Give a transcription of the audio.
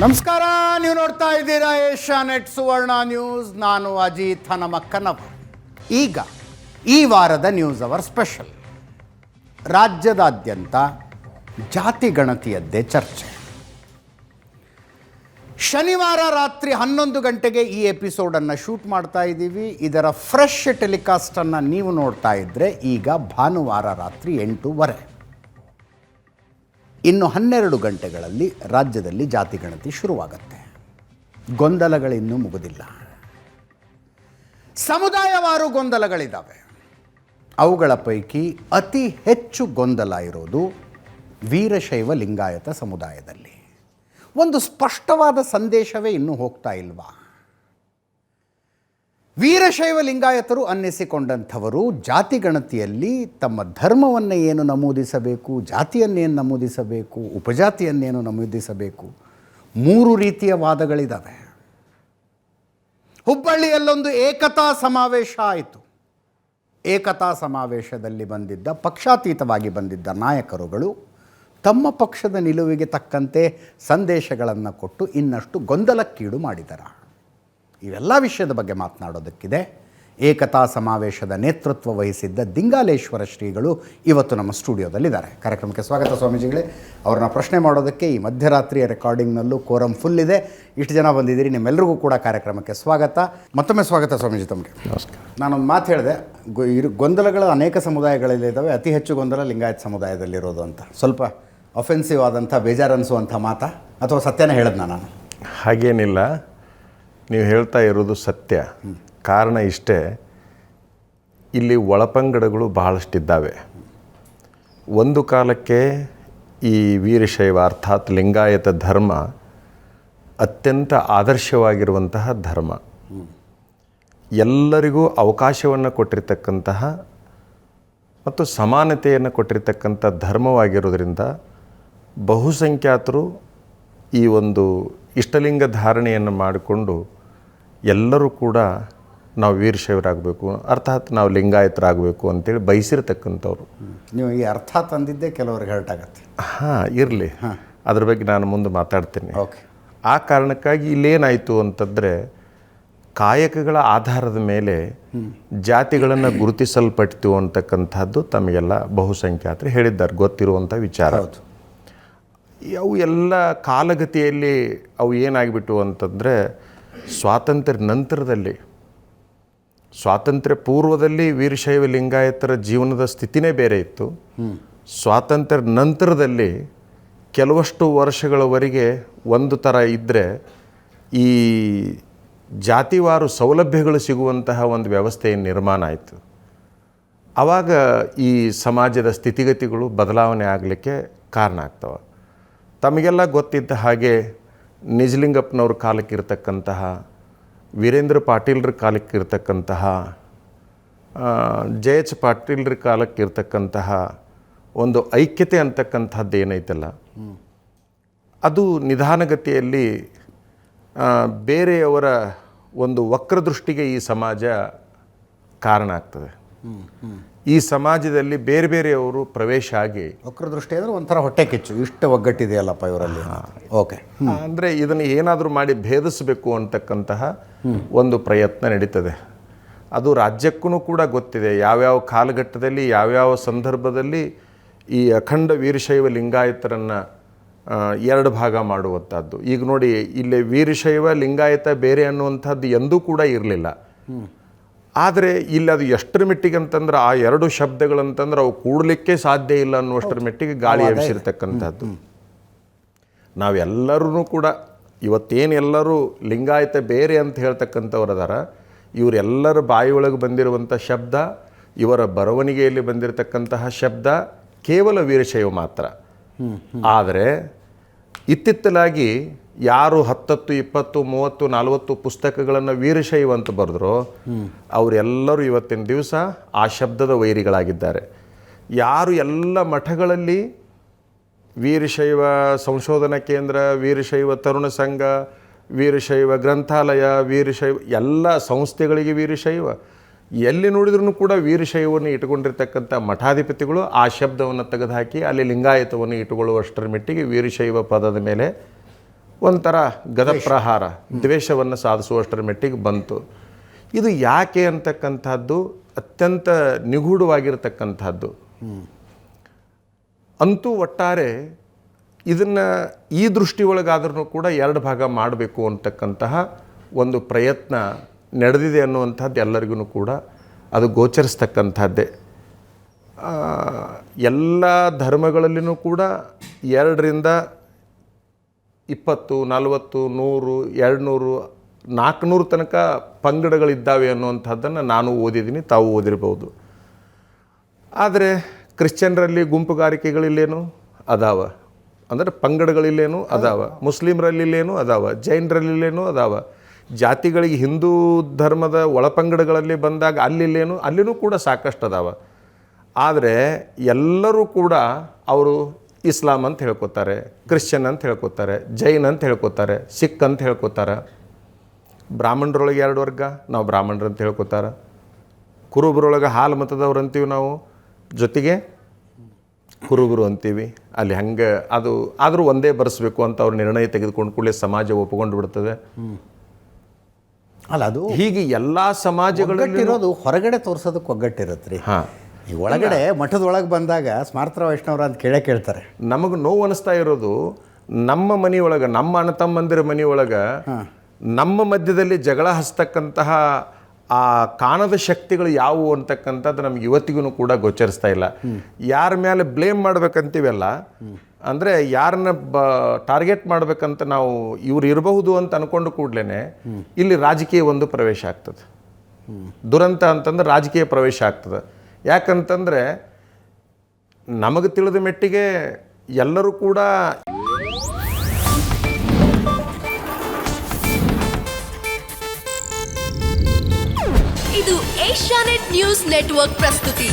ನಮಸ್ಕಾರ, ನೀವು ನೋಡ್ತಾ ಇದ್ದೀರಾ ಏಷ್ಯಾ ನೆಟ್ ಸುವರ್ಣ ನ್ಯೂಸ್. ನಾನು ಅಜಿತ್ ಹನಮಕ್ಕನವ ಈಗ ಈ ವಾರದ ನ್ಯೂಸ್ ಅವರ್ ಸ್ಪೆಷಲ್. ರಾಜ್ಯದಾದ್ಯಂತ ಜಾತಿ ಗಣತಿಯದ್ದೇ ಚರ್ಚೆ. ಶನಿವಾರ ರಾತ್ರಿ ಹನ್ನೊಂದು ಗಂಟೆಗೆ ಈ ಎಪಿಸೋಡನ್ನು ಶೂಟ್ ಮಾಡ್ತಾ ಇದ್ದೀವಿ. ಇದರ ಫ್ರೆಶ್ ಟೆಲಿಕಾಸ್ಟನ್ನು ನೀವು ನೋಡ್ತಾ ಇದ್ದರೆ ಈಗ ಭಾನುವಾರ ರಾತ್ರಿ ಎಂಟೂವರೆ. ಇನ್ನು ಹನ್ನೆರಡು ಗಂಟೆಗಳಲ್ಲಿ ರಾಜ್ಯದಲ್ಲಿ ಜಾತಿ ಗಣತಿ ಶುರುವಾಗತ್ತೆ. ಗೊಂದಲಗಳಿನ್ನೂ ಮುಗುದಿಲ್ಲ. ಸಮುದಾಯವಾರು ಗೊಂದಲಗಳಿದ್ದಾವೆ ಅವುಗಳ ಪೈಕಿ ಅತಿ ಹೆಚ್ಚು ಗೊಂದಲ ಇರೋದು ವೀರಶೈವ ಲಿಂಗಾಯತ ಸಮುದಾಯದಲ್ಲಿ. ಒಂದು ಸ್ಪಷ್ಟವಾದ ಸಂದೇಶವೇ ಇನ್ನೂ ಹೋಗ್ತಾ ಇಲ್ವಾ? ವೀರಶೈವ ಲಿಂಗಾಯತರು ಅನ್ನಿಸಿಕೊಂಡಂಥವರು ಜಾತಿ ಗಣತಿಯಲ್ಲಿ ತಮ್ಮ ಧರ್ಮವನ್ನು ಏನು ನಮೂದಿಸಬೇಕು ಜಾತಿಯನ್ನೇನು ನಮೂದಿಸಬೇಕು ಉಪಜಾತಿಯನ್ನೇನು ನಮೂದಿಸಬೇಕು, ಮೂರು ರೀತಿಯ ವಾದಗಳಿದ್ದಾವೆ ಹುಬ್ಬಳ್ಳಿಯಲ್ಲೊಂದು ಏಕತಾ ಸಮಾವೇಶ ಆಯಿತು. ಏಕತಾ ಸಮಾವೇಶದಲ್ಲಿ ಬಂದಿದ್ದ, ಪಕ್ಷಾತೀತವಾಗಿ ಬಂದಿದ್ದ ನಾಯಕರುಗಳು ತಮ್ಮ ಪಕ್ಷದ ನಿಲುವಿಗೆ ತಕ್ಕಂತೆ ಸಂದೇಶಗಳನ್ನು ಕೊಟ್ಟು ಇನ್ನಷ್ಟು ಗೊಂದಲಕ್ಕೀಡು ಮಾಡಿದರ. ಇವೆಲ್ಲ ವಿಷಯದ ಬಗ್ಗೆ ಮಾತನಾಡೋದಕ್ಕಿದೆ. ಏಕತಾ ಸಮಾವೇಶದ ನೇತೃತ್ವ ವಹಿಸಿದ್ದ ದಿಂಗಾಲೇಶ್ವರ ಶ್ರೀಗಳು ಇವತ್ತು ನಮ್ಮ ಸ್ಟುಡಿಯೋದಲ್ಲಿದ್ದಾರೆ. ಕಾರ್ಯಕ್ರಮಕ್ಕೆ ಸ್ವಾಗತ ಸ್ವಾಮೀಜಿಗಳೇ. ಅವ್ರನ್ನ ಪ್ರಶ್ನೆ ಮಾಡೋದಕ್ಕೆ ಈ ಮಧ್ಯರಾತ್ರಿಯ ರೆಕಾರ್ಡಿಂಗ್ನಲ್ಲೂ ಕೋರಂ ಫುಲ್ ಇದೆ. ಇಷ್ಟು ಜನ ಬಂದಿದ್ದೀರಿ ನಿಮ್ಮೆಲ್ಲರಿಗೂ ಕೂಡ ಕಾರ್ಯಕ್ರಮಕ್ಕೆ ಸ್ವಾಗತ. ಮತ್ತೊಮ್ಮೆ ಸ್ವಾಗತ ಸ್ವಾಮೀಜಿ ತಮಗೆ. ನಮಸ್ಕಾರ. ನಾನೊಂದು ಮಾತು ಹೇಳಿದೆ ಗೊ- ಇರು ಗೊಂದಲಗಳು ಅನೇಕ ಸಮುದಾಯಗಳಲ್ಲಿದ್ದಾವೆ ಅತಿ ಹೆಚ್ಚು ಗೊಂದಲ ಲಿಂಗಾಯತ್ ಸಮುದಾಯದಲ್ಲಿರೋದು ಅಂತ. ಸ್ವಲ್ಪ ಅಫೆನ್ಸಿವ್ ಆದಂಥ ಬೇಜಾರನ್ಸುವಂಥ ಮಾತಾ? ಅಥವಾ ಸತ್ಯನೇ ಹೇಳಿದ್ನ ನಾನು? ಹಾಗೇನಿಲ್ಲ. ನೀವು ಹೇಳ್ತಾ ಇರೋದು ಸತ್ಯ. ಕಾರಣ ಇಷ್ಟೇ, ಇಲ್ಲಿ ಒಳಪಂಗಡಗಳು ಬಹಳಷ್ಟಿದ್ದಾವೆ. ಒಂದು ಕಾಲಕ್ಕೆ ಈ ವೀರಶೈವ ಅರ್ಥಾತ್ ಲಿಂಗಾಯತ ಧರ್ಮ ಅತ್ಯಂತ ಆದರ್ಶವಾಗಿರುವಂತಹ ಧರ್ಮ. ಎಲ್ಲರಿಗೂ ಅವಕಾಶವನ್ನು ಕೊಟ್ಟಿರ್ತಕ್ಕಂತಹ ಮತ್ತು ಸಮಾನತೆಯನ್ನು ಕೊಟ್ಟಿರ್ತಕ್ಕಂಥ ಧರ್ಮವಾಗಿರೋದ್ರಿಂದ ಬಹುಸಂಖ್ಯಾತರು ಈ ಒಂದು ಇಷ್ಟಲಿಂಗ ಧಾರಣೆಯನ್ನು ಮಾಡಿಕೊಂಡು ಎಲ್ಲರೂ ಕೂಡ ನಾವು ವೀರಶೈವರಾಗಬೇಕು ಅರ್ಥಾತ್ ನಾವು ಲಿಂಗಾಯತರಾಗಬೇಕು ಅಂತೇಳಿ ಬಯಸಿರ್ತಕ್ಕಂಥವ್ರು. ನೀವು ಈ ಅರ್ಥ ತಂದಿದ್ದೇ ಕೆಲವ್ರಿಗೆ ಹರ್ಟ್ ಆಗತ್ತೆ. ಹಾಂ ಇರಲಿ. ಅದ್ರ ಬಗ್ಗೆ ನಾನು ಮುಂದೆ ಮಾತಾಡ್ತೀನಿ. ಓಕೆ. ಆ ಕಾರಣಕ್ಕಾಗಿ ಇಲ್ಲೇನಾಯಿತು ಅಂತಂದರೆ ಕಾಯಕಗಳ ಆಧಾರದ ಮೇಲೆ ಜಾತಿಗಳನ್ನು ಗುರುತಿಸಲ್ಪಟ್ಟಿತು ಅಂತಕ್ಕಂಥದ್ದು ತಮಗೆಲ್ಲ ಬಹುಸಂಖ್ಯಾತರು ಹೇಳಿದ್ದಾರೆ ಗೊತ್ತಿರುವಂಥ ವಿಚಾರ. ಅವು ಎಲ್ಲ ಕಾಲಗತಿಯಲ್ಲಿ ಅವು ಏನಾಗಿಬಿಟ್ಟು ಅಂತಂದರೆ ಸ್ವಾತಂತ್ರ್ಯ ನಂತರದಲ್ಲಿ ಸ್ವಾತಂತ್ರ್ಯ ಪೂರ್ವದಲ್ಲಿ ವೀರಶೈವ ಲಿಂಗಾಯತರ ಜೀವನದ ಸ್ಥಿತಿನೇ ಬೇರೆ ಇತ್ತು. ಸ್ವಾತಂತ್ರ್ಯ ನಂತರದಲ್ಲಿ ಕೆಲವಷ್ಟು ವರ್ಷಗಳವರೆಗೆ ಒಂದು ಥರ ಇದ್ದರೆ ಈ ಜಾತಿವಾರು ಸೌಲಭ್ಯಗಳು ಸಿಗುವಂತಹ ಒಂದು ವ್ಯವಸ್ಥೆಯ ನಿರ್ಮಾಣ ಆಯಿತು. ಆವಾಗ ಈ ಸಮಾಜದ ಸ್ಥಿತಿಗತಿಗಳು ಬದಲಾವಣೆ ಆಗಲಿಕ್ಕೆ ಕಾರಣ ಆಗ್ತವೆ. ತಮಗೆಲ್ಲ ಗೊತ್ತಿದ್ದ ಹಾಗೆ ನಿಜಲಿಂಗಪ್ಪನವ್ರ ಕಾಲಕ್ಕಿರ್ತಕ್ಕಂತಹ, ವೀರೇಂದ್ರ ಪಾಟೀಲ್ರ ಕಾಲಕ್ಕಿರ್ತಕ್ಕಂತಹ ಜೆ ಎಚ್ ಪಾಟೀಲ್ರ ಕಾಲಕ್ಕಿರ್ತಕ್ಕಂತಹ ಒಂದು ಐಕ್ಯತೆ ಅಂತಕ್ಕಂಥದ್ದು ಏನೈತಲ್ಲ, ಅದು ನಿಧಾನಗತಿಯಲ್ಲಿ ಬೇರೆಯವರ ಒಂದು ವಕ್ರದೃಷ್ಟಿಗೆ ಈ ಸಮಾಜ ಕಾರಣ ಆಗ್ತದೆ. ಈ ಸಮಾಜದಲ್ಲಿ ಬೇರೆ ಬೇರೆಯವರು ಪ್ರವೇಶ ಆಗಿ ವಕ್ರದೃಷ್ಟಿ ಅಂದರೆ ಒಂಥರ ಹೊಟ್ಟೆ ಕಿಚ್ಚು. ಇಷ್ಟು ಒಗ್ಗಟ್ಟಿದೆಯಲ್ಲಪ್ಪ ಇವರಲ್ಲಿ ಓಕೆ ಅಂದರೆ ಇದನ್ನು ಏನಾದರೂ ಮಾಡಿ ಭೇದಿಸಬೇಕು ಅಂತಕ್ಕಂತಹ ಒಂದು ಪ್ರಯತ್ನ ನಡೀತದೆ. ಅದು ರಾಜ್ಯಕ್ಕೂ ಕೂಡ ಗೊತ್ತಿದೆ. ಯಾವ್ಯಾವ ಕಾಲಘಟ್ಟದಲ್ಲಿ ಯಾವ್ಯಾವ ಸಂದರ್ಭದಲ್ಲಿ ಈ ಅಖಂಡ ವೀರಶೈವ ಲಿಂಗಾಯತರನ್ನು ಎರಡು ಭಾಗ ಮಾಡುವಂಥದ್ದು ಈಗ ನೋಡಿ ಇಲ್ಲಿ ವೀರಶೈವ ಲಿಂಗಾಯತ ಬೇರೆ ಅನ್ನುವಂಥದ್ದು ಎಂದೂ ಕೂಡ ಇರಲಿಲ್ಲ. ಆದರೆ ಇಲ್ಲಿ ಅದು ಎಷ್ಟರ ಮಟ್ಟಿಗೆ ಅಂತಂದ್ರೆ ಆ ಎರಡು ಶಬ್ದಗಳಂತಂದ್ರೆ ಅವು ಕೂಡಲಿಕ್ಕೆ ಸಾಧ್ಯ ಇಲ್ಲ ಅನ್ನುವಷ್ಟರ ಮಟ್ಟಿಗೆ ಗಾಳಿ ಎಬ್ಬಿಸಿರ್ತಕ್ಕಂಥದ್ದು. ನಾವೆಲ್ಲರೂ ಕೂಡ ಇವತ್ತೇನು ಎಲ್ಲರೂ ಲಿಂಗಾಯತ ಬೇರೆ ಅಂತ ಹೇಳ್ತಕ್ಕಂಥವ್ರು ಅದಾರ ಇವರೆಲ್ಲರ ಬಾಯಿಯೊಳಗೆ ಬಂದಿರುವಂಥ ಶಬ್ದ ಇವರ ಬರವಣಿಗೆಯಲ್ಲಿ ಬಂದಿರತಕ್ಕಂತಹ ಶಬ್ದ ಕೇವಲ ವೀರಶೈವ ಮಾತ್ರ. ಆದರೆ ಇತ್ತಿತ್ತಲಾಗಿ ಯಾರು ಹತ್ತತ್ತು, ಇಪ್ಪತ್ತು, ಮೂವತ್ತು, ನಲವತ್ತು ಪುಸ್ತಕಗಳನ್ನು ವೀರಶೈವ ಅಂತ ಬರೆದ್ರು, ಅವರೆಲ್ಲರೂ ಇವತ್ತಿನ ದಿವಸ ಆ ಶಬ್ದದ ವೈರಿಗಳಾಗಿದ್ದಾರೆ. ಯಾರು ಎಲ್ಲ ಮಠಗಳಲ್ಲಿ ವೀರಶೈವ ಸಂಶೋಧನಾ ಕೇಂದ್ರ, ವೀರಶೈವ ತರುಣ ಸಂಘ, ವೀರಶೈವ ಗ್ರಂಥಾಲಯ, ವೀರಶೈವ ಎಲ್ಲ ಸಂಸ್ಥೆಗಳಿಗೆ ವೀರಶೈವ. ಎಲ್ಲಿ ನೋಡಿದ್ರೂ ಕೂಡ ವೀರಶೈವವನ್ನು ಇಟ್ಟುಕೊಂಡಿರ್ತಕ್ಕಂಥ ಮಠಾಧಿಪತಿಗಳು ಆ ಶಬ್ದವನ್ನು ತೆಗೆದುಹಾಕಿ ಅಲ್ಲಿ ಲಿಂಗಾಯತವನ್ನು ಇಟ್ಟುಕೊಳ್ಳುವಷ್ಟರ ಮಟ್ಟಿಗೆ ವೀರಶೈವ ಪದದ ಮೇಲೆ ಒಂಥರ ಗದಪ್ರಹಾರ ದ್ವೇಷವನ್ನು ಸಾಧಿಸುವಷ್ಟರ ಮಟ್ಟಿಗೆ ಬಂತು. ಇದು ಯಾಕೆ ಅಂತಕ್ಕಂಥದ್ದು ಅತ್ಯಂತ ನಿಗೂಢವಾಗಿರತಕ್ಕಂಥದ್ದು. ಅಂತೂ ಒಟ್ಟಾರೆ ಇದನ್ನು ಈ ದೃಷ್ಟಿಯೊಳಗಾದ್ರೂ ಕೂಡ ಎರಡು ಭಾಗ ಮಾಡಬೇಕು ಅಂತಕ್ಕಂತಹ ಒಂದು ಪ್ರಯತ್ನ ನಡೆದಿದೆ ಅನ್ನುವಂಥದ್ದು ಎಲ್ಲರಿಗೂ ಕೂಡ ಅದು ಗೋಚರಿಸ್ತಕ್ಕಂಥದ್ದೇ. ಎಲ್ಲ ಧರ್ಮಗಳಲ್ಲಿಯೂ ಕೂಡ ಎರಡರಿಂದ ಇಪ್ಪತ್ತು ನಲವತ್ತು ನೂರು ಎರಡುನೂರು ನಾಲ್ಕುನೂರು ತನಕ ಪಂಗಡಗಳಿದ್ದಾವೆ ಅನ್ನುವಂಥದ್ದನ್ನು ನಾನು ಓದಿದ್ದೀನಿ ತಾವು ಓದಿರ್ಬೋದು. ಆದರೆ ಕ್ರಿಶ್ಚಿಯನ್ರಲ್ಲಿ ಗುಂಪುಗಾರಿಕೆಗಳಿಲ್ಲೇನು? ಅದಾವ. ಅಂದರೆ ಪಂಗಡಗಳಿಲ್ಲೇನು? ಅದಾವ. ಮುಸ್ಲಿಮರಲ್ಲಿಲ್ಲೇನು? ಅದಾವ. ಜೈನರಲ್ಲಿಲ್ಲೇನು? ಅದಾವ. ಜಾತಿಗಳಿಗೆ ಹಿಂದೂ ಧರ್ಮದ ಒಳಪಂಗಡಗಳಲ್ಲಿ ಬಂದಾಗ ಅಲ್ಲಿಲ್ಲೇನು? ಅಲ್ಲಿನೂ ಕೂಡ ಸಾಕಷ್ಟು ಅದಾವ. ಆದರೆ ಎಲ್ಲರೂ ಕೂಡ ಅವರು ಇಸ್ಲಾಂ ಅಂತ ಹೇಳ್ಕೊತಾರೆ ಕ್ರಿಶ್ಚಿಯನ್ ಅಂತ ಹೇಳ್ಕೊತಾರೆ ಜೈನ್ ಅಂತ ಹೇಳ್ಕೊತಾರೆ ಸಿಖ್ ಅಂತ ಹೇಳ್ಕೊತಾರೆ. ಬ್ರಾಹ್ಮಣರೊಳಗೆ ಎರಡು ವರ್ಗ ನಾವು ಬ್ರಾಹ್ಮಣರು ಅಂತ ಹೇಳ್ಕೊತಾರೆ. ಕುರುಬರೊಳಗೆ ಹಾಲು ಮತದವ್ರು ಅಂತೀವಿ ನಾವು. ಜೊತೆಗೆ ಕುರುಬರು ಅಂತೀವಿ. ಅಲ್ಲಿ ಹಂಗೆ ಅದು ಆದರೂ ಒಂದೇ ಬರೆಸ್ಬೇಕು ಅಂತ ಅವ್ರ ನಿರ್ಣಯ ತೆಗೆದುಕೊಂಡು ಕೂಡಲೇ ಸಮಾಜ ಒಪ್ಪಿಕೊಂಡು ಬಿಡ್ತದೆ. ಅಲ್ಲ ಅದು ಹೀಗೆ ಎಲ್ಲ ಸಮಾಜಗಳಲ್ಲಿ ಒಗ್ಗಟ್ಟಿರೋದು ಹೊರಗಡೆ ತೋರಿಸೋದಕ್ಕೆ ಒಗ್ಗಟ್ಟಿರುತ್ತೆ ರೀ ಹಾಂ. ಈ ಒಳಗಡೆ ಮಠದೊಳಗೆ ಬಂದಾಗ ಸ್ಮಾರ್ತರ ವೈಷ್ಣವರ ಅಂತ ಕೇಳೇ ಕೇಳ್ತಾರೆ. ನಮಗೆ ನೋವು ಅನಿಸ್ತಾ ಇರೋದು ನಮ್ಮ ಮನೆಯೊಳಗೆ ನಮ್ಮ ಅಣ್ಣ ತಮ್ಮಂದಿರ ಮನೆಯೊಳಗೆ ನಮ್ಮ ಮಧ್ಯದಲ್ಲಿ ಜಗಳ ಹಸ್ತಕ್ಕಂತಹ ಆ ಕಾಣದ ಶಕ್ತಿಗಳು ಯಾವುವು ಅಂತಕ್ಕಂಥದ್ದು ನಮ್ಗೆ ಇವತ್ತಿಗೂ ಕೂಡ ಗೋಚರಿಸ್ತಾ ಇಲ್ಲ. ಯಾರ ಮೇಲೆ ಬ್ಲೇಮ್ ಮಾಡ್ಬೇಕಂತೀವಲ್ಲ ಅಂದರೆ ಯಾರನ್ನ ಬ ಟಾರ್ಗೆಟ್ ಮಾಡ್ಬೇಕಂತ ನಾವು ಇವ್ರು ಇರಬಹುದು ಅಂತ ಅನ್ಕೊಂಡು ಕೂಡಲೇ ಇಲ್ಲಿ ರಾಜಕೀಯ ಒಂದು ಪ್ರವೇಶ ಆಗ್ತದೆ. ದುರಂತ ಅಂತಂದ್ರೆ ರಾಜಕೀಯ ಪ್ರವೇಶ ಆಗ್ತದೆ. ಯಾಕಂತಂದರೆ ನಮಗೆ ತಿಳಿದ ಮೆಟ್ಟಿಗೆ ಎಲ್ಲರೂ ಕೂಡ ಇದು ಏಷ್ಯಾನೆಟ್ ನ್ಯೂಸ್ ನೆಟ್ವರ್ಕ್ ಪ್ರಸ್ತುತಿ.